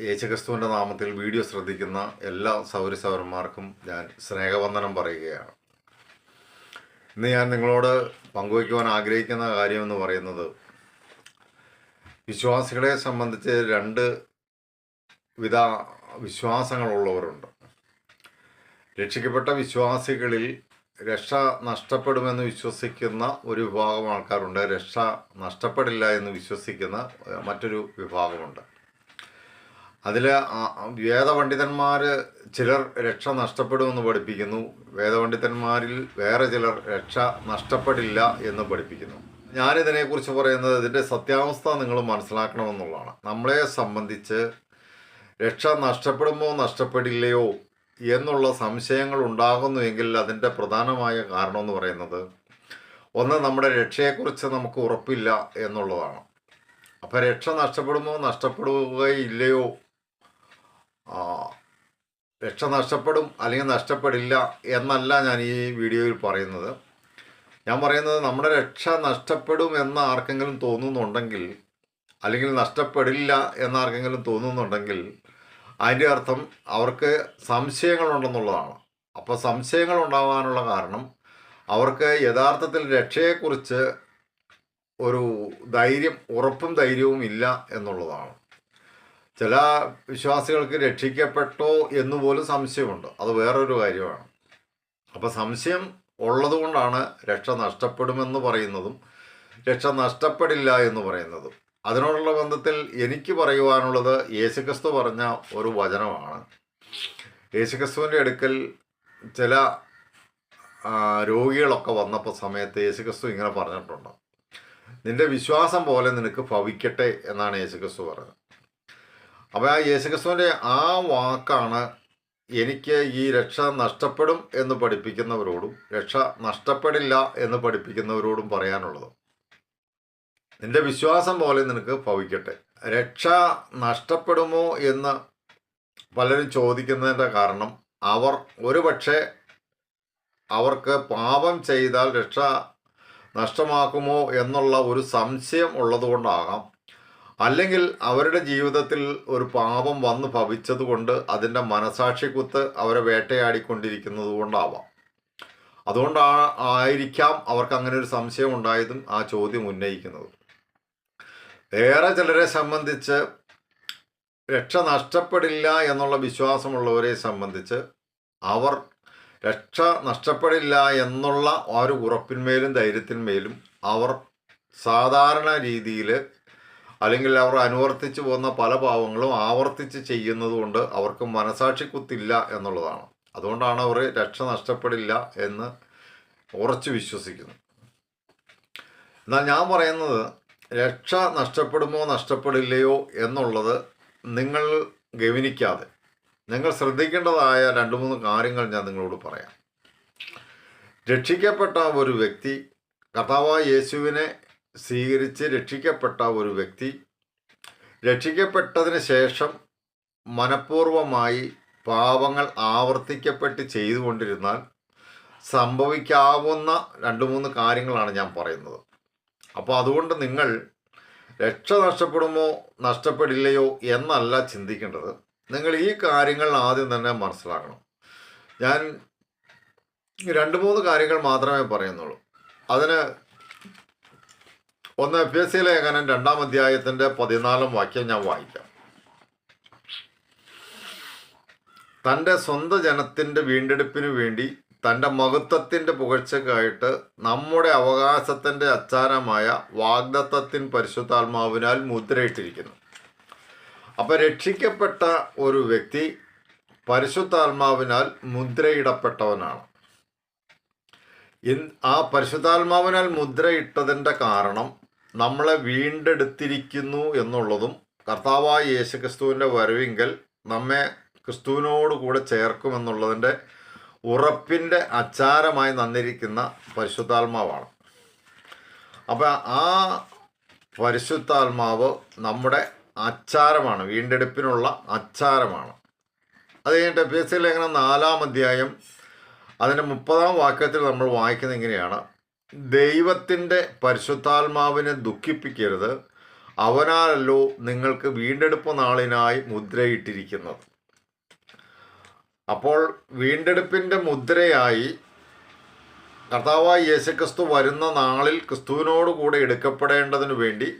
യേശുക്രിസ്തുവിന്റെ നാമത്തിൽ വീഡിയോ ശ്രദ്ധിക്കുന്ന എല്ലാ സൗരസൗരന്മാർക്കും ഞാൻ സ്നേഹവന്ദനം പറയുകയാണ്. ഇന്ന് ഞാൻ നിങ്ങളോട് പങ്കുവയ്ക്കുവാൻ ആഗ്രഹിക്കുന്ന കാര്യമെന്ന് പറയുന്നത് വിശ്വാസികളെ സംബന്ധിച്ച് രണ്ട് വിധ വിശ്വാസങ്ങളുള്ളവരുണ്ട്. രക്ഷിക്കപ്പെട്ട വിശ്വാസികളിൽ രക്ഷ നഷ്ടപ്പെടുമെന്ന് വിശ്വസിക്കുന്ന ഒരു വിഭാഗം ആൾക്കാരുണ്ട്. രക്ഷ നഷ്ടപ്പെടില്ല എന്ന് വിശ്വസിക്കുന്ന മറ്റൊരു വിഭാഗമുണ്ട്. അതിൽ വേദപണ്ഡിതന്മാർ ചിലർ രക്ഷ നഷ്ടപ്പെടുമെന്ന് പഠിപ്പിക്കുന്നു. വേദപണ്ഡിതന്മാരിൽ വേറെ ചിലർ രക്ഷ നഷ്ടപ്പെടില്ല എന്ന് പഠിപ്പിക്കുന്നു. ഞാനിതിനെക്കുറിച്ച് പറയുന്നത് ഇതിന്റെ സത്യാവസ്ഥ നിങ്ങൾ മനസ്സിലാക്കണമെന്നുള്ളതാണ്. നമ്മളെ സംബന്ധിച്ച് രക്ഷ നഷ്ടപ്പെടുമോ നഷ്ടപ്പെടില്ലയോ എന്നുള്ള സംശയങ്ങൾ ഉണ്ടാകുന്നുവെങ്കിൽ അതിന്റെ പ്രധാനമായ കാരണം എന്ന് പറയുന്നത് ഒന്ന് നമ്മുടെ രക്ഷയെക്കുറിച്ച് നമുക്ക് ഉറപ്പില്ല എന്നുള്ളതാണ്. അപ്പോൾ രക്ഷ നഷ്ടപ്പെടുമോ നഷ്ടപ്പെടുകയില്ലയോ രക്ഷ നഷ്ടപ്പെടും അല്ലെങ്കിൽ നഷ്ടപ്പെടില്ല എന്നല്ല ഞാൻ ഈ വീഡിയോയിൽ പറയുന്നത്. ഞാൻ പറയുന്നത് നമ്മുടെ രക്ഷ നഷ്ടപ്പെടും എന്ന് ആർക്കെങ്കിലും തോന്നുന്നുണ്ടെങ്കിൽ അല്ലെങ്കിൽ നഷ്ടപ്പെടില്ല എന്ന് ആർക്കെങ്കിലും തോന്നുന്നുണ്ടെങ്കിൽ അതിന്റെ അർത്ഥം അവർക്ക് സംശയങ്ങളുണ്ടെന്നുള്ളതാണ്. അപ്പോൾ സംശയങ്ങൾ ഉണ്ടാകാനുള്ള കാരണം അവർക്ക് യഥാർത്ഥത്തിൽ രക്ഷയെക്കുറിച്ച് ഒരു ധൈര്യം ഉറപ്പും ധൈര്യവും ഇല്ല എന്നുള്ളതാണ്. ചില വിശ്വാസികൾക്ക് രക്ഷിക്കപ്പെട്ടോ എന്ന് പോലും സംശയമുണ്ട്. അത് വേറൊരു കാര്യമാണ്. അപ്പോൾ സംശയം ഉള്ളതുകൊണ്ടാണ് രക്ഷ നഷ്ടപ്പെടുമെന്ന് പറയുന്നതും രക്ഷ നഷ്ടപ്പെടില്ല എന്ന് പറയുന്നതും. അതിനോടുള്ള ബന്ധത്തിൽ എനിക്ക് പറയുവാനുള്ളത് യേശുക്രിസ്തു പറഞ്ഞ ഒരു വചനമാണ്. യേശുക്രിസ്തുവിന്റെ അടുക്കൽ ചില രോഗികളൊക്കെ വന്നപ്പോൾ സമയത്ത് യേശുക്രിസ്തു ഇങ്ങനെ പറഞ്ഞിട്ടുണ്ട്. നിന്റെ വിശ്വാസം പോലെ നിനക്ക് ഭവിക്കട്ടെ എന്നാണ് യേശുക്രിസ്തു പറഞ്ഞത്. അപ്പോൾ ആ യേശുക്രിസ്തുവിന്റെ ആ വാക്കാണ് എനിക്ക് ഈ രക്ഷ നഷ്ടപ്പെടും എന്ന് പഠിപ്പിക്കുന്നവരോടും രക്ഷ നഷ്ടപ്പെടില്ല എന്ന് പഠിപ്പിക്കുന്നവരോടും പറയാനുള്ളത്. നിന്റെ വിശ്വാസം പോലെ നിനക്ക് ഭവിക്കട്ടെ. രക്ഷ നഷ്ടപ്പെടുമോ എന്ന് പലരും ചോദിക്കുന്നതിന്റെ കാരണം അവർ ഒരുപക്ഷെ അവർക്ക് പാപം ചെയ്താൽ രക്ഷ നഷ്ടമാക്കുമോ എന്നുള്ള ഒരു സംശയം ഉള്ളതുകൊണ്ടാകാം അല്ലെങ്കിൽ അവരുടെ ജീവിതത്തിൽ ഒരു പാപം വന്ന് ഭവിച്ചതുകൊണ്ട് അതിന്റെ മനസാക്ഷിക്കുത്ത് അവരെ വേട്ടയാടിക്കൊണ്ടിരിക്കുന്നത് കൊണ്ടാവാം അതുകൊണ്ടാണ് ആയിരിക്കാം അവർക്ക് അങ്ങനെ ഒരു സംശയം ഉണ്ടായതും ആ ചോദ്യം ഉന്നയിക്കുന്നത്. ഏറെ ചിലരെ സംബന്ധിച്ച് രക്ഷ നഷ്ടപ്പെടില്ല എന്നുള്ള വിശ്വാസമുള്ളവരെ സംബന്ധിച്ച് അവർ രക്ഷ നഷ്ടപ്പെടില്ല എന്നുള്ള ആ ഒരു ഉറപ്പിന്മേലും ധൈര്യത്തിന്മേലും അവർ സാധാരണ രീതിയിൽ അല്ലെങ്കിൽ അവർ അനുവർത്തിച്ചു പോകുന്ന പല പാവങ്ങളും ആവർത്തിച്ച് ചെയ്യുന്നതുകൊണ്ട് അവർക്ക് മനസാക്ഷി കുത്തില്ല എന്നുള്ളതാണ്. അതുകൊണ്ടാണ് അവർ രക്ഷ നഷ്ടപ്പെടില്ല എന്ന് ഉറച്ചു വിശ്വസിക്കുന്നു. എന്നാൽ ഞാൻ പറയുന്നത് രക്ഷ നഷ്ടപ്പെടുമോ നഷ്ടപ്പെടില്ലയോ എന്നുള്ളത് നിങ്ങൾ ഗവനിക്കാതെ നിങ്ങൾ ശ്രദ്ധിക്കേണ്ടതായ രണ്ട് മൂന്ന് കാര്യങ്ങൾ ഞാൻ നിങ്ങളോട് പറയാം. രക്ഷിക്കപ്പെട്ട ഒരു വ്യക്തി കർത്താവായ യേശുവിനെ സ്വീകരിച്ച് രക്ഷിക്കപ്പെട്ട ഒരു വ്യക്തി രക്ഷിക്കപ്പെട്ടതിന് ശേഷം മനഃപൂർവമായി പാപങ്ങൾ ആവർത്തിക്കപ്പെട്ട് ചെയ്തുകൊണ്ടിരുന്നാൽ സംഭവിക്കാവുന്ന രണ്ട് മൂന്ന് കാര്യങ്ങളാണ് ഞാൻ പറയുന്നത്. അപ്പോൾ അതുകൊണ്ട് നിങ്ങൾ രക്ഷ നഷ്ടപ്പെടുമോ നഷ്ടപ്പെടില്ലയോ എന്നല്ല ചിന്തിക്കേണ്ടത്. നിങ്ങൾ ഈ കാര്യങ്ങൾ ആദ്യം തന്നെ മനസ്സിലാക്കണം. ഞാൻ രണ്ട് മൂന്ന് കാര്യങ്ങൾ മാത്രമേ പറയുന്നുള്ളൂ. അതിന് ഒന്ന് എഫ് എസ് സി ലേഖനം രണ്ടാം അധ്യായത്തിന്റെ പതിനാലാം വാക്യം ഞാൻ വായിക്കാം. തന്റെ സ്വന്തം ജനത്തിന്റെ വീണ്ടെടുപ്പിനു വേണ്ടി തന്റെ മഹത്വത്തിന്റെ പുകഴ്ചക്കായിട്ട് നമ്മുടെ അവകാശത്തിന്റെ അച്ചാരമായ വാഗ്ദത്തത്തിൻ പരിശുദ്ധാത്മാവിനാൽ മുദ്രയിട്ടിരിക്കുന്നു. അപ്പം രക്ഷിക്കപ്പെട്ട ഒരു വ്യക്തി പരിശുദ്ധാത്മാവിനാൽ മുദ്രയിടപ്പെട്ടവനാണ്. ആ പരിശുദ്ധാത്മാവിനാൽ മുദ്രയിട്ടതിന്റെ കാരണം നമ്മളെ വീണ്ടെടുത്തിരിക്കുന്നു എന്നുള്ളതും കർത്താവായ യേശു ക്രിസ്തുവിന്റെ വരവിങ്കൽ നമ്മെ ക്രിസ്തുവിനോട് കൂടെ ചേർക്കുമെന്നുള്ളതിന്റെ ഉറപ്പിന്റെ അച്ചാരമായി നന്നിരിക്കുന്ന പരിശുദ്ധാത്മാവാണ്. അപ്പം ആ പരിശുദ്ധാത്മാവ് നമ്മുടെ അച്ചാരമാണ് വീണ്ടെടുപ്പിനുള്ള അച്ചാരമാണ് അത് കഴിഞ്ഞിട്ട് എഫ് എസ് സി ലേഖനം നാലാം അധ്യായം അതിന്റെ മുപ്പതാം വാക്യത്തിൽ നമ്മൾ വായിക്കുന്നത് എങ്ങനെയാണ് ദൈവത്തിന്റെ പരിശുദ്ധാത്മാവിനെ ദുഃഖിപ്പിക്കരുത്. അവനാലല്ലോ നിങ്ങൾക്ക് വീണ്ടെടുപ്പ് നാളിനായി മുദ്രയിട്ടിരിക്കുന്നത്. അപ്പോൾ വീണ്ടെടുപ്പിന്റെ മുദ്രയായി കർത്താവായ യേശുക്രിസ്തു വരുന്ന നാളിൽ ക്രിസ്തുവിനോടുകൂടെ എടുക്കപ്പെടേണ്ടതിനു വേണ്ടി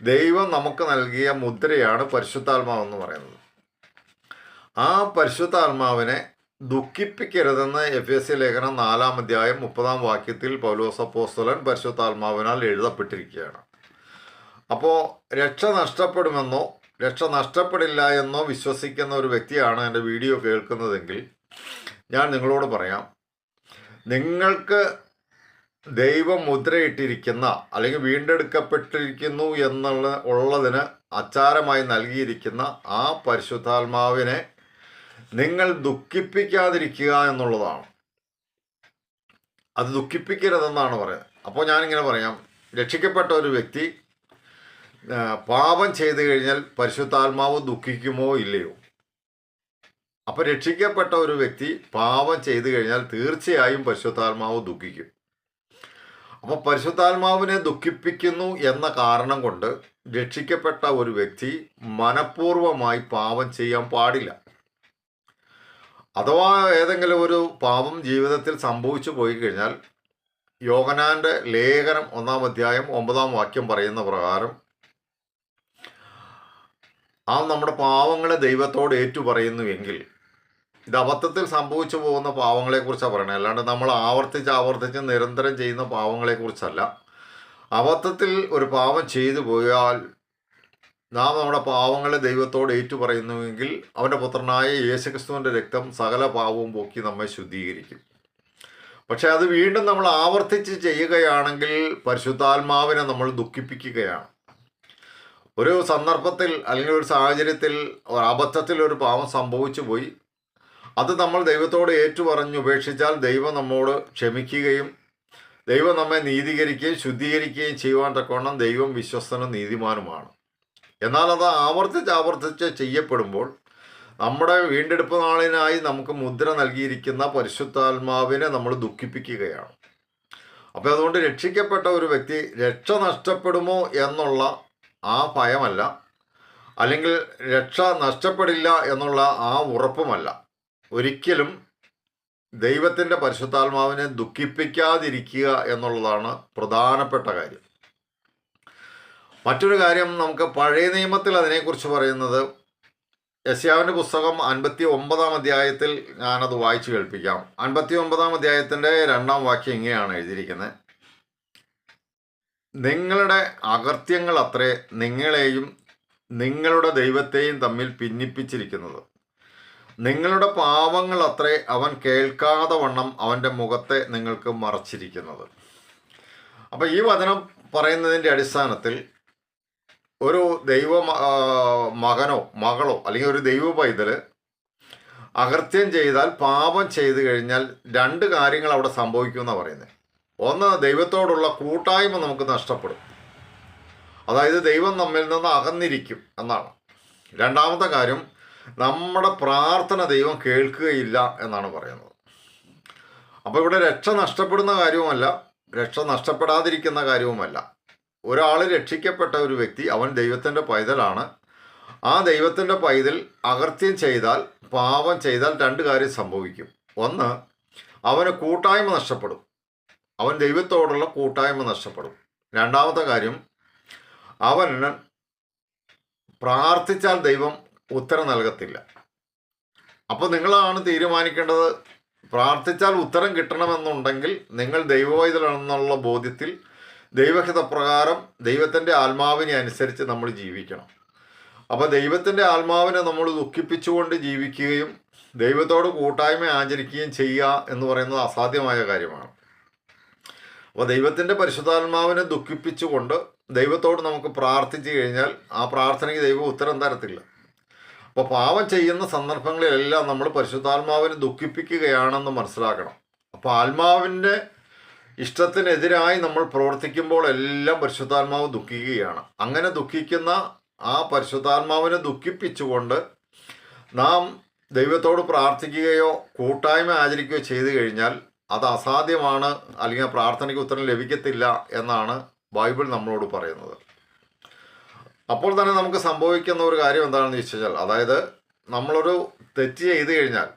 ദൈവം നമുക്ക് നൽകിയ മുദ്രയാണ് പരിശുദ്ധാത്മാവെന്ന് പറയുന്നത്. ആ പരിശുദ്ധാത്മാവിനെ ദുഃഖിപ്പിക്കരുതെന്ന് എഫ് എസ് സി ലേഖനം നാലാം അധ്യായം മുപ്പതാം വാക്യത്തിൽ പൗലോസ് അപ്പോസ്തലൻ പരിശുദ്ധാത്മാവിനാൽ എഴുതപ്പെട്ടിരിക്കുകയാണ്. അപ്പോൾ രക്ഷ നഷ്ടപ്പെടുമെന്നോ രക്ഷ നഷ്ടപ്പെടില്ല എന്നോ വിശ്വസിക്കുന്ന ഒരു വ്യക്തിയാണ് എന്റെ വീഡിയോ കേൾക്കുന്നതെങ്കിൽ ഞാൻ നിങ്ങളോട് പറയാം നിങ്ങൾക്ക് ദൈവം മുദ്രയിട്ടിരിക്കുന്ന അല്ലെങ്കിൽ വീണ്ടെടുക്കപ്പെട്ടിരിക്കുന്നു എന്നുള്ള ഉള്ളതിന് അച്ചാരമായി നൽകിയിരിക്കുന്ന ആ പരിശുദ്ധാത്മാവിനെ നിങ്ങൾ ദുഃഖിപ്പിക്കാതിരിക്കുക എന്നുള്ളതാണ്. അത് ദുഃഖിപ്പിക്കരുതെന്നാണ് പറയുന്നത്. അപ്പോൾ ഞാനിങ്ങനെ പറയാം. രക്ഷിക്കപ്പെട്ട ഒരു വ്യക്തി പാപം ചെയ്തു കഴിഞ്ഞാൽ പരിശുദ്ധാത്മാവ് ദുഃഖിക്കുമോ ഇല്ലയോ? അപ്പോൾ രക്ഷിക്കപ്പെട്ട ഒരു വ്യക്തി പാപം ചെയ്തു കഴിഞ്ഞാൽ തീർച്ചയായും പരിശുദ്ധാത്മാവ് ദുഃഖിക്കും. അപ്പോൾ പരിശുദ്ധാത്മാവിനെ ദുഃഖിപ്പിക്കുന്നു എന്ന കാരണം കൊണ്ട് രക്ഷിക്കപ്പെട്ട ഒരു വ്യക്തി മനഃപൂർവമായി പാപം ചെയ്യാൻ പാടില്ല. അഥവാ ഏതെങ്കിലും ഒരു പാപം ജീവിതത്തിൽ സംഭവിച്ചു പോയി കഴിഞ്ഞാൽ യോഗനാന്റെ ലേഖനം ഒന്നാം അധ്യായം ഒമ്പതാം വാക്യം പറയുന്ന പ്രകാരം ആ നമ്മുടെ പാവങ്ങളെ ദൈവത്തോട് ഏറ്റു ഏറ്റുപറയുന്നുവെങ്കിൽ ഇത് അബദ്ധത്തിൽ സംഭവിച്ചു പോകുന്ന പാവങ്ങളെക്കുറിച്ചാണ് പറയുന്നത്. അല്ലാണ്ട് നമ്മൾ ആവർത്തിച്ച് ആവർത്തിച്ച് നിരന്തരം ചെയ്യുന്ന പാവങ്ങളെക്കുറിച്ചല്ല അബദ്ധത്തിൽ ഒരു പാവം ചെയ്തു പോയാൽ നാം നമ്മുടെ പാവങ്ങളെ ദൈവത്തോട് ഏറ്റുപറയുന്നുവെങ്കിൽ അവന്റെ പുത്രനായ യേശുക്രിസ്തുവിന്റെ രക്തം സകല പാവവും പോക്കി നമ്മെ ശുദ്ധീകരിക്കും. പക്ഷെ അത് വീണ്ടും നമ്മൾ ആവർത്തിച്ച് ചെയ്യുകയാണെങ്കിൽ പരിശുദ്ധാത്മാവിനെ നമ്മൾ ദുഃഖിപ്പിക്കുകയാണ്. ഒരു സന്ദർഭത്തിൽ അല്ലെങ്കിൽ ഒരു സാഹചര്യത്തിൽ ഒരു അബദ്ധത്തിൽ ഒരു പാവം സംഭവിച്ചു പോയി. അത് നമ്മൾ ദൈവത്തോട് ഏറ്റുപറഞ്ഞ് ഉപേക്ഷിച്ചാൽ ദൈവം നമ്മോട് ക്ഷമിക്കുകയും ദൈവം നമ്മെ നീതീകരിക്കുകയും ശുദ്ധീകരിക്കുകയും ചെയ്യുവാൻ തക്കവണ്ണം ദൈവം വിശ്വസ്തനും നീതിമാനുമാണ്. എന്നാൽ അത് ആവർത്തിച്ച് ആവർത്തിച്ച് ചെയ്യപ്പെടുമ്പോൾ നമ്മുടെ വീണ്ടെടുപ്പ് നാളിനായി നമുക്ക് മുദ്ര നൽകിയിരിക്കുന്ന പരിശുദ്ധാത്മാവിനെ നമ്മൾ ദുഃഖിപ്പിക്കുകയാണ്. അപ്പോൾ അതുകൊണ്ട് രക്ഷിക്കപ്പെട്ട ഒരു വ്യക്തി രക്ഷ നഷ്ടപ്പെടുമോ എന്നുള്ള ആ ഭയമല്ല. അല്ലെങ്കിൽ രക്ഷ നഷ്ടപ്പെടില്ല എന്നുള്ള ആ ഉറപ്പുമല്ല. ഒരിക്കലും ദൈവത്തിന്റെ പരിശുദ്ധാത്മാവിനെ ദുഃഖിപ്പിക്കാതിരിക്കുക എന്നുള്ളതാണ് പ്രധാനപ്പെട്ട കാര്യം. മറ്റൊരു കാര്യം നമുക്ക് പഴയ നിയമത്തിൽ അതിനെക്കുറിച്ച് പറയുന്നത് യസ്യാവിന്റെ പുസ്തകം അൻപത്തി ഒമ്പതാം അധ്യായത്തിൽ ഞാനത് വായിച്ചു കേൾപ്പിക്കാം. അൻപത്തി ഒമ്പതാം അധ്യായത്തിന്റെ രണ്ടാം വാക്യം ഇങ്ങനെയാണ് എഴുതിയിരിക്കുന്നത്. നിങ്ങളുടെ അകർത്യങ്ങൾ അത്രേ നിങ്ങളെയും നിങ്ങളുടെ ദൈവത്തെയും തമ്മിൽ ഭിന്നിപ്പിച്ചിരിക്കുന്നത്. നിങ്ങളുടെ പാവങ്ങൾ അത്രേ അവൻ കേൾക്കാതെ വണ്ണം അവന്റെ മുഖത്തെ നിങ്ങൾക്ക് മറച്ചിരിക്കുന്നത്. അപ്പം ഈ വചനം പറയുന്നതിന്റെ അടിസ്ഥാനത്തിൽ ഒരു ദൈവ മകനോ മകളോ അല്ലെങ്കിൽ ഒരു ദൈവ പൈതൽ അകൃത്യം ചെയ്താൽ പാപം ചെയ്തു കഴിഞ്ഞാൽ രണ്ട് കാര്യങ്ങൾ അവിടെ സംഭവിക്കുമെന്നാണ് പറയുന്നത് ഒന്ന് ദൈവത്തോടുള്ള കൂട്ടായ്മ നമുക്ക് നഷ്ടപ്പെടും. അതായത് ദൈവം നമ്മിൽ നിന്ന് അകന്നിരിക്കും എന്നാണ്. രണ്ടാമത്തെ കാര്യം നമ്മുടെ പ്രാർത്ഥന ദൈവം കേൾക്കുകയില്ല എന്നാണ് പറയുന്നത്. അപ്പോൾ ഇവിടെ രക്ഷ നഷ്ടപ്പെടുന്ന കാര്യവുമല്ല രക്ഷ നഷ്ടപ്പെടാതിരിക്കുന്ന കാര്യവുമല്ല. ഒരാൾ രക്ഷിക്കപ്പെട്ട ഒരു വ്യക്തി അവൻ ദൈവത്തിന്റെ പൈതലാണ്. ആ ദൈവത്തിന്റെ പൈതൽ അകർത്യം ചെയ്താൽ പാപം ചെയ്താൽ രണ്ട് കാര്യം സംഭവിക്കും. ഒന്ന് അവന് കൂട്ടായ്മ നഷ്ടപ്പെടും. അവൻ ദൈവത്തോടുള്ള കൂട്ടായ്മ നഷ്ടപ്പെടും. രണ്ടാമത്തെ കാര്യം അവൻ പ്രാർത്ഥിച്ചാൽ ദൈവം ഉത്തരം നൽകത്തില്ല. അപ്പോൾ നിങ്ങളാണ് തീരുമാനിക്കേണ്ടത്? പ്രാർത്ഥിച്ചാൽ ഉത്തരം കിട്ടണമെന്നുണ്ടെങ്കിൽ നിങ്ങൾ ദൈവവൈതലാണെന്നുള്ള ബോധ്യത്തിൽ ദൈവഹിതപ്രകാരം ദൈവത്തിന്റെ ആത്മാവിനെ അനുസരിച്ച് നമ്മൾ ജീവിക്കണം. അപ്പോൾ ദൈവത്തിന്റെ ആത്മാവിനെ നമ്മൾ ദുഃഖിപ്പിച്ചുകൊണ്ട് ജീവിക്കുകയും ദൈവത്തോട് കൂട്ടായ്മ ആചരിക്കുകയും ചെയ്യുക എന്ന് പറയുന്നത് അസാധ്യമായ കാര്യമാണ്. അപ്പോൾ ദൈവത്തിന്റെ പരിശുദ്ധാത്മാവിനെ ദുഃഖിപ്പിച്ചുകൊണ്ട് ദൈവത്തോട് നമുക്ക് പ്രാർത്ഥിച്ചു കഴിഞ്ഞാൽ ആ പ്രാർത്ഥനയ്ക്ക് ദൈവം ഉത്തരം തരത്തില്ല. അപ്പോൾ പാവം ചെയ്യുന്ന സന്ദർഭങ്ങളിലെല്ലാം നമ്മൾ പരിശുദ്ധാത്മാവിനെ ദുഃഖിപ്പിക്കുകയാണെന്ന് മനസ്സിലാക്കണം. അപ്പോൾ ആത്മാവിന്റെ ഇഷ്ടത്തിനെതിരായി നമ്മൾ പ്രവർത്തിക്കുമ്പോൾ എല്ലാം പരിശുദ്ധാത്മാവ് ദുഃഖിക്കുകയാണ്. അങ്ങനെ ദുഃഖിക്കുന്ന ആ പരിശുദ്ധാത്മാവിനെ ദുഃഖിപ്പിച്ചുകൊണ്ട് നാം ദൈവത്തോട് പ്രാർത്ഥിക്കുകയോ കൂട്ടായ്മ ആചരിക്കുകയോ ചെയ്തു കഴിഞ്ഞാൽ അത് അസാധ്യമാണ് അല്ലെങ്കിൽ പ്രാർത്ഥനയ്ക്ക് ഉത്തരം ലഭിക്കത്തില്ല എന്നാണ് ബൈബിൾ നമ്മളോട് പറയുന്നത്. അപ്പോൾ തന്നെ നമുക്ക് സംഭവിക്കുന്ന ഒരു കാര്യം എന്താണെന്ന് ചോദിച്ചു കഴിഞ്ഞാൽ അതായത് നമ്മളൊരു തെറ്റ് ചെയ്ത് കഴിഞ്ഞാൽ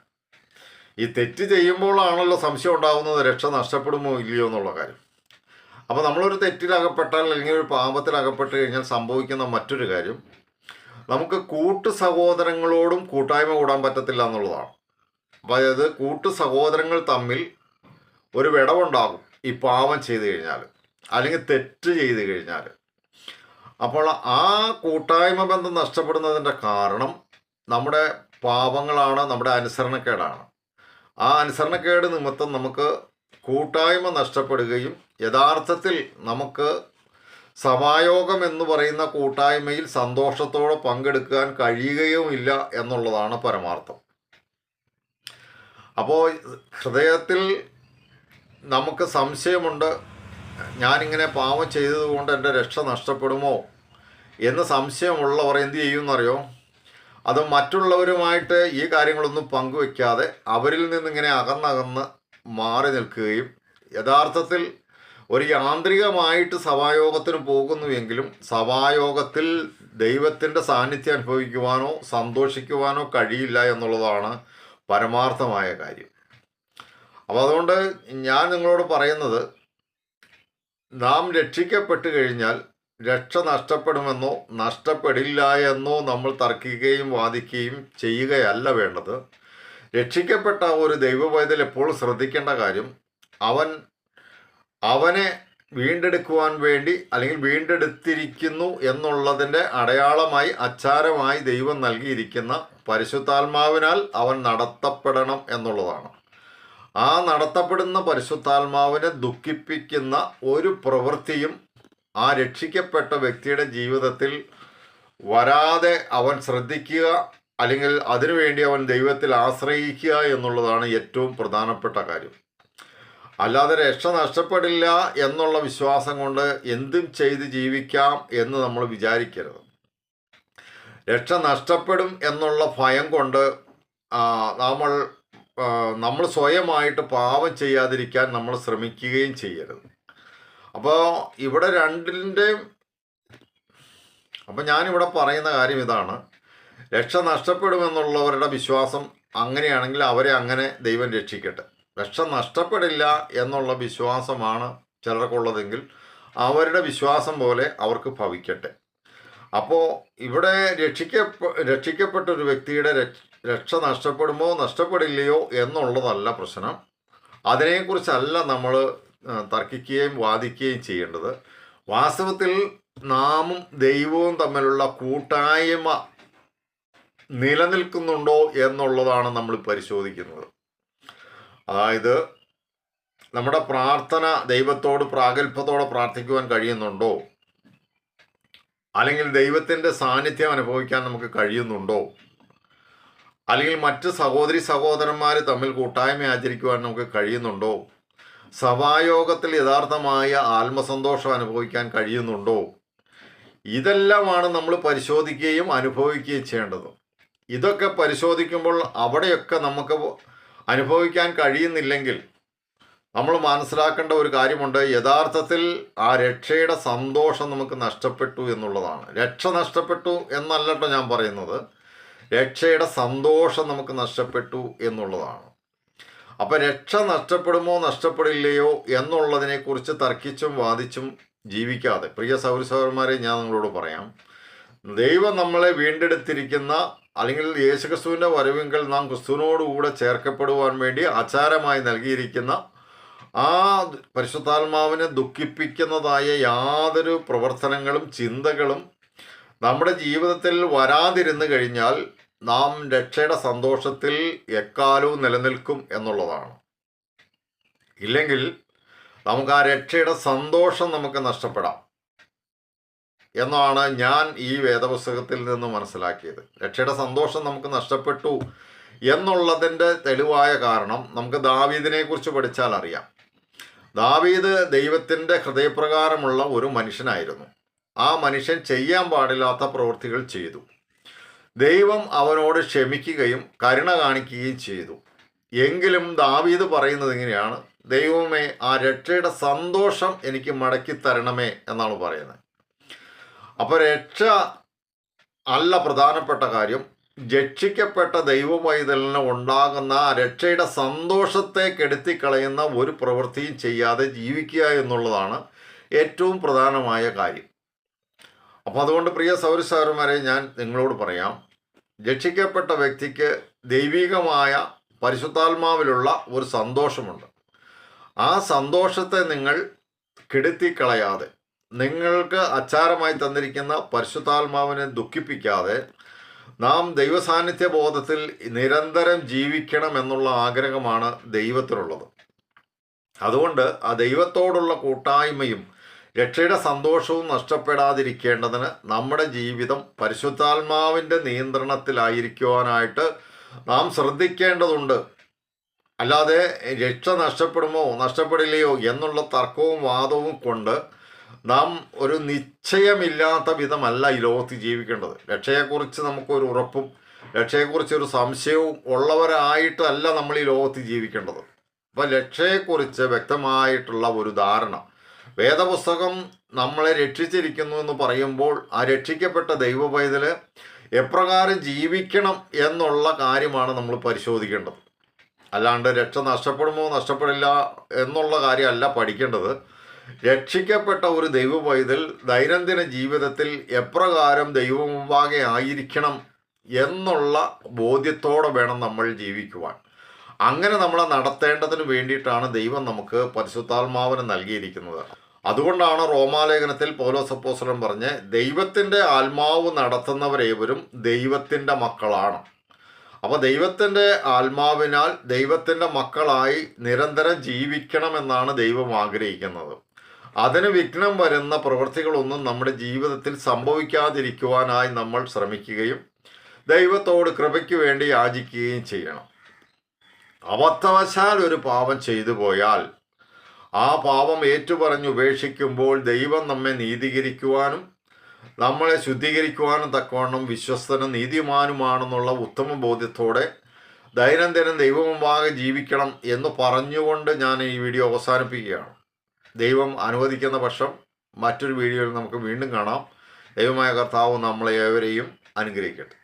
ഈ തെറ്റ് ചെയ്യുമ്പോഴാണല്ലോ സംശയം ഉണ്ടാകുന്നത് രക്ഷ നഷ്ടപ്പെടുമോ ഇല്ലയോ എന്നുള്ള കാര്യം. അപ്പോൾ നമ്മളൊരു തെറ്റിലകപ്പെട്ടാൽ അല്ലെങ്കിൽ ഒരു പാപത്തിലകപ്പെട്ട് കഴിഞ്ഞാൽ സംഭവിക്കുന്ന മറ്റൊരു കാര്യം നമുക്ക് കൂട്ടു സഹോദരങ്ങളോടും കൂട്ടായ്മ കൂടാൻ പറ്റത്തില്ല എന്നുള്ളതാണ്. അതായത് കൂട്ടു സഹോദരങ്ങൾ തമ്മിൽ ഒരു വിടവുണ്ടാകും ഈ പാപം ചെയ്തു കഴിഞ്ഞാൽ അല്ലെങ്കിൽ തെറ്റ് ചെയ്തു കഴിഞ്ഞാൽ അപ്പോൾ ആ കൂട്ടായ്മ ബന്ധം നഷ്ടപ്പെടുന്നതിന്റെ കാരണം നമ്മുടെ പാപങ്ങളാണ് നമ്മുടെ അനുസരണക്കേടാണ്. ആ അനുസരണക്കേട് നിമിത്തം നമുക്ക് കൂട്ടായ്മ നഷ്ടപ്പെടുകയും യഥാർത്ഥത്തിൽ നമുക്ക് സമായോഗം എന്ന് പറയുന്ന കൂട്ടായ്മയിൽ സന്തോഷത്തോടെ പങ്കെടുക്കാൻ കഴിയുകയുമില്ല എന്നുള്ളതാണ് പരമാർത്ഥം. അപ്പോൾ ഹൃദയത്തിൽ നമുക്ക് സംശയമുണ്ട് ഞാനിങ്ങനെ പാവം ചെയ്തതുകൊണ്ട് എന്റെ രക്ഷ നഷ്ടപ്പെടുമോ എന്ന് സംശയമുള്ളവർ എന്ത് ചെയ്യുമെന്നറിയോ? അത് മറ്റുള്ളവരുമായിട്ട് ഈ കാര്യങ്ങളൊന്നും പങ്കുവെക്കാതെ അവരിൽ നിന്നിങ്ങനെ അകന്നകന്ന് മാറി നിൽക്കുകയും യഥാർത്ഥത്തിൽ ഒരു യാന്ത്രികമായിട്ട് സഭായോഗത്തിന് പോകുന്നുവെങ്കിലും സഭായോഗത്തിൽ ദൈവത്തിന്റെ സാന്നിധ്യം അനുഭവിക്കുവാനോ സന്തോഷിക്കുവാനോ കഴിയില്ല എന്നുള്ളതാണ് പരമാർത്ഥമായ കാര്യം. അപ്പോൾ അതുകൊണ്ട് ഞാൻ നിങ്ങളോട് പറയുന്നത് നാം രക്ഷിക്കപ്പെട്ട് കഴിഞ്ഞാൽ രക്ഷ നഷ്ടപ്പെടുമെന്നോ നഷ്ടപ്പെടില്ല എന്നോ നമ്മൾ തർക്കിക്കുകയും വാദിക്കുകയും ചെയ്യുകയല്ല വേണ്ടത്. രക്ഷിക്കപ്പെട്ട ഒരു ദൈവവൈദ്യൽ എപ്പോഴും ശ്രദ്ധിക്കേണ്ട കാര്യം അവൻ അവനെ വീണ്ടെടുക്കുവാൻ വേണ്ടി അല്ലെങ്കിൽ വീണ്ടെടുത്തിരിക്കുന്നു എന്നുള്ളതിന്റെ അടയാളമായി അച്ചാരമായി ദൈവം നൽകിയിരിക്കുന്ന പരിശുദ്ധാത്മാവിനാൽ അവൻ നടത്തപ്പെടണം എന്നുള്ളതാണ്. ആ നടത്തപ്പെടുന്ന പരിശുദ്ധാത്മാവിനെ ദുഃഖിപ്പിക്കുന്ന ഒരു പ്രവൃത്തിയും ആ രക്ഷിക്കപ്പെട്ട വ്യക്തിയുടെ ജീവിതത്തിൽ വരാതെ അവൻ ശ്രദ്ധിക്കുക അല്ലെങ്കിൽ അതിനുവേണ്ടി അവൻ ദൈവത്തിൽ ആശ്രയിക്കുക എന്നുള്ളതാണ് ഏറ്റവും പ്രധാനപ്പെട്ട കാര്യം. അല്ലാതെ രക്ഷ നഷ്ടപ്പെടില്ല എന്നുള്ള വിശ്വാസം കൊണ്ട് എന്തും ചെയ്ത് ജീവിക്കാം എന്ന് നമ്മൾ വിചാരിക്കരുത്. രക്ഷ നഷ്ടപ്പെടും എന്നുള്ള ഭയം കൊണ്ട് നമ്മൾ നമ്മൾ സ്വയമായിട്ട് പാപം ചെയ്യാതിരിക്കാൻ നമ്മൾ ശ്രമിക്കുകയും ചെയ്യരുത്. അപ്പോൾ ഇവിടെ രണ്ടിന്റെയും അപ്പം ഞാനിവിടെ പറയുന്ന കാര്യം ഇതാണ്. രക്ഷ നഷ്ടപ്പെടുമെന്നുള്ളവരുടെ വിശ്വാസം അങ്ങനെയാണെങ്കിൽ അവരെ അങ്ങനെ ദൈവം രക്ഷിക്കട്ടെ. രക്ഷ നഷ്ടപ്പെടില്ല എന്നുള്ള വിശ്വാസമാണ് ചിലർക്കുള്ളതെങ്കിൽ അവരുടെ വിശ്വാസം പോലെ അവർക്ക് ഭവിക്കട്ടെ. അപ്പോൾ ഇവിടെ രക്ഷിക്കപ്പെ രക്ഷിക്കപ്പെട്ട ഒരു വ്യക്തിയുടെ രക്ഷ- നഷ്ടപ്പെടുമോ നഷ്ടപ്പെടില്ലയോ എന്നുള്ളതല്ല പ്രശ്നം. അതിനെക്കുറിച്ചല്ല നമ്മൾ തർക്കിക്കുകയും വാദിക്കുകയും ചെയ്യേണ്ടത്. വാസ്തവത്തിൽ നാമും ദൈവവും തമ്മിലുള്ള കൂട്ടായ്മ നിലനിൽക്കുന്നുണ്ടോ എന്നുള്ളതാണ് നമ്മൾ പരിശോധിക്കുന്നത്. അതായത് നമ്മുടെ പ്രാർത്ഥന ദൈവത്തോട് പ്രാഗൽഭത്തോടെ പ്രാർത്ഥിക്കുവാൻ കഴിയുന്നുണ്ടോ? അല്ലെങ്കിൽ ദൈവത്തിന്റെ സാന്നിധ്യം അനുഭവിക്കാൻ നമുക്ക് കഴിയുന്നുണ്ടോ? അല്ലെങ്കിൽ മറ്റ് സഹോദരി സഹോദരന്മാർ തമ്മിൽ കൂട്ടായ്മ ആചരിക്കുവാൻ നമുക്ക് കഴിയുന്നുണ്ടോ? സഭായോഗത്തിൽ യഥാർത്ഥമായ ആത്മസന്തോഷം അനുഭവിക്കാൻ കഴിയുന്നുണ്ടോ? ഇതെല്ലാമാണ് നമ്മൾ പരിശോധിക്കുകയും അനുഭവിക്കുകയും ചെയ്യേണ്ടത്. ഇതൊക്കെ പരിശോധിക്കുമ്പോൾ അവിടെയൊക്കെ നമുക്ക് അനുഭവിക്കാൻ കഴിയുന്നില്ലെങ്കിൽ നമ്മൾ മനസ്സിലാക്കേണ്ട ഒരു കാര്യമുണ്ട്. യഥാർത്ഥത്തിൽ ആ രക്ഷയുടെ സന്തോഷം നമുക്ക് നഷ്ടപ്പെട്ടു എന്നുള്ളതാണ്. രക്ഷ നഷ്ടപ്പെട്ടു എന്നല്ലട്ടോ ഞാൻ പറയുന്നത്. രക്ഷയുടെ സന്തോഷം നമുക്ക് നഷ്ടപ്പെട്ടു എന്നുള്ളതാണ്. അപ്പം രക്ഷ നഷ്ടപ്പെടുമോ നഷ്ടപ്പെടില്ലയോ എന്നുള്ളതിനെക്കുറിച്ച് തർക്കിച്ചും വാദിച്ചും ജീവിക്കാതെ. പ്രിയ സൗര സഹോദരന്മാരെ ഞാൻ നിങ്ങളോട് പറയാം. ദൈവം നമ്മളെ വീണ്ടെടുത്തിരിക്കുന്ന അല്ലെങ്കിൽ യേശുക്രിസ്തുവിന്റെ വരവിങ്കൽ നാം ക്രിസ്തുവിനോടുകൂടെ ചേർക്കപ്പെടുവാൻ വേണ്ടി ആചാരമായി നൽകിയിരിക്കുന്ന ആ പരിശുദ്ധാത്മാവിനെ ദുഃഖിപ്പിക്കുന്നതായ യാതൊരു പ്രവർത്തനങ്ങളും ചിന്തകളും നമ്മുടെ ജീവിതത്തിൽ വരാതിരുന്നു കഴിഞ്ഞാൽ നാം രക്ഷയുടെ സന്തോഷത്തിൽ എക്കാലവും നിലനിൽക്കും എന്നുള്ളതാണ്. ഇല്ലെങ്കിൽ നമുക്ക് ആ രക്ഷയുടെ സന്തോഷം നമുക്ക് നഷ്ടപ്പെടാം. എന്നാണ് ഞാൻ ഈ വേദപുസ്തകത്തിൽ നിന്ന് മനസ്സിലാക്കിയത്. രക്ഷയുടെ സന്തോഷം നമുക്ക് നഷ്ടപ്പെട്ടു എന്നുള്ളതിന്റെ തെളിവായ കാരണം നമുക്ക് ദാവീദിനെ കുറിച്ച് പഠിച്ചാൽ അറിയാം. ദാവീദ് ദൈവത്തിന്റെ ഹൃദയപ്രകാരമുള്ള ഒരു മനുഷ്യനായിരുന്നു. ആ മനുഷ്യൻ ചെയ്യാൻ പാടില്ലാത്ത പ്രവൃത്തികൾ ചെയ്തു. ദൈവം അവനോട് ക്ഷമിക്കുകയും കരുണ കാണിക്കുകയും ചെയ്തു. എങ്കിലും ദാവീദ് പറയുന്നത് ഇങ്ങനെയാണ് ദൈവമേ ആ രക്ഷയുടെ സന്തോഷം എനിക്ക് മടക്കി തരണമേ എന്നാണ് പറയുന്നത്. അപ്പോൾ രക്ഷ അല്ല പ്രധാനപ്പെട്ട കാര്യം രക്ഷിക്കപ്പെട്ട ദൈവ പൈതലിന് ഉണ്ടാകുന്ന രക്ഷയുടെ സന്തോഷത്തെ കെടുത്തിക്കളയുന്ന ഒരു പ്രവൃത്തിയും ചെയ്യാതെ ജീവിക്കുക എന്നുള്ളതാണ് ഏറ്റവും പ്രധാനമായ കാര്യം. അപ്പോൾ അതുകൊണ്ട് പ്രിയ സൗരസാരന്മാരെ ഞാൻ നിങ്ങളോട് പറയാം. രക്ഷിക്കപ്പെട്ട വ്യക്തിക്ക് ദൈവികമായ പരിശുദ്ധാത്മാവിലുള്ള ഒരു സന്തോഷമുണ്ട്. ആ സന്തോഷത്തെ നിങ്ങൾ കെടുത്തിക്കളയാതെ നിങ്ങൾക്ക് അച്ചാരമായി തന്നിരിക്കുന്ന പരിശുദ്ധാത്മാവിനെ ദുഃഖിപ്പിക്കാതെ നാം ദൈവസാന്നിധ്യ ബോധത്തിൽ നിരന്തരം ജീവിക്കണം എന്നുള്ള ആഗ്രഹമാണ് ദൈവത്തിനുള്ളത്. അതുകൊണ്ട് ആ ദൈവത്തോടുള്ള കൂട്ടായ്മയും രക്ഷയുടെ സന്തോഷവും നഷ്ടപ്പെടാതിരിക്കേണ്ടതിന് നമ്മുടെ ജീവിതം പരിശുദ്ധാത്മാവിന്റെ നിയന്ത്രണത്തിലായിരിക്കുവാനായിട്ട് നാം ശ്രദ്ധിക്കേണ്ടതുണ്ട്. അല്ലാതെ രക്ഷ നഷ്ടപ്പെടുമോ നഷ്ടപ്പെടില്ലയോ എന്നുള്ള തർക്കവും വാദവും കൊണ്ട് നാം ഒരു നിശ്ചയമില്ലാത്ത വിധമല്ല ഈ ലോകത്ത് ജീവിക്കേണ്ടത്. രക്ഷയെക്കുറിച്ച് നമുക്കൊരു ഉറപ്പും രക്ഷയെക്കുറിച്ചൊരു സംശയവും ഉള്ളവരായിട്ടല്ല നമ്മൾ ഈ ലോകത്ത് ജീവിക്കേണ്ടത്. അപ്പോൾ രക്ഷയെക്കുറിച്ച് വ്യക്തമായിട്ടുള്ള ഒരു ധാരണ വേദപുസ്തകം നമ്മളെ രക്ഷിച്ചിരിക്കുന്നു എന്ന് പറയുമ്പോൾ ആ രക്ഷിക്കപ്പെട്ട ദൈവ പൈതൽ എപ്രകാരം ജീവിക്കണം എന്നുള്ള കാര്യമാണ് നമ്മൾ പരിശോധിക്കേണ്ടത്. അല്ലാണ്ട് രക്ഷ നഷ്ടപ്പെടുമോ നഷ്ടപ്പെടില്ല എന്നുള്ള കാര്യമല്ല പഠിക്കേണ്ടത്. രക്ഷിക്കപ്പെട്ട ഒരു ദൈവ പൈതൽ ദൈനംദിന ജീവിതത്തിൽ എപ്രകാരം ദൈവമുമ്പാകെ ആയിരിക്കണം എന്നുള്ള ബോധ്യത്തോടെ വേണം നമ്മൾ ജീവിക്കുവാൻ. അങ്ങനെ നമ്മളെ നടത്തേണ്ടതിന് വേണ്ടിയിട്ടാണ് ദൈവം നമുക്ക് പരിശുദ്ധാത്മാവിനെ നൽകിയിരിക്കുന്നത്. അതുകൊണ്ടാണ് റോമാലേഖനത്തിൽ പൗലോസപ്പോസനം പറഞ്ഞ് ദൈവത്തിന്റെ ആത്മാവ് നടത്തുന്നവരേവരും ദൈവത്തിന്റെ മക്കളാണ്. അപ്പോൾ ദൈവത്തിന്റെ ആത്മാവിനാൽ ദൈവത്തിന്റെ മക്കളായി നിരന്തരം ജീവിക്കണമെന്നാണ് ദൈവം ആഗ്രഹിക്കുന്നത്. അതിന് വിഘ്നം വരുന്ന പ്രവൃത്തികളൊന്നും നമ്മുടെ ജീവിതത്തിൽ സംഭവിക്കാതിരിക്കുവാനായി നമ്മൾ ശ്രമിക്കുകയും ദൈവത്തോട് കൃപയ്ക്ക് വേണ്ടി യാചിക്കുകയും ചെയ്യണം. അബദ്ധവശാൽ ഒരു പാപം ചെയ്തു പോയാൽ ആ പാപം ഏറ്റുപറഞ്ഞു ഉപേക്ഷിക്കുമ്പോൾ ദൈവം നമ്മെ നീതീകരിക്കുവാനും നമ്മളെ ശുദ്ധീകരിക്കുവാനും തക്കവണ്ണം വിശ്വസ്തനും നീതിമാനുമാണെന്നുള്ള ഉത്തമ ബോധ്യത്തോടെ ദൈനംദിനം ദൈവമുമ്പാകെ ജീവിക്കണം എന്ന് പറഞ്ഞുകൊണ്ട് ഞാൻ ഈ വീഡിയോ അവസാനിപ്പിക്കുകയാണ്. ദൈവം അനുവദിക്കുന്ന പക്ഷം മറ്റൊരു വീഡിയോയിൽ നമുക്ക് വീണ്ടും കാണാം. ദൈവമായ കർത്താവ് നമ്മളെ ഏവരെയും അനുഗ്രഹിക്കട്ടെ.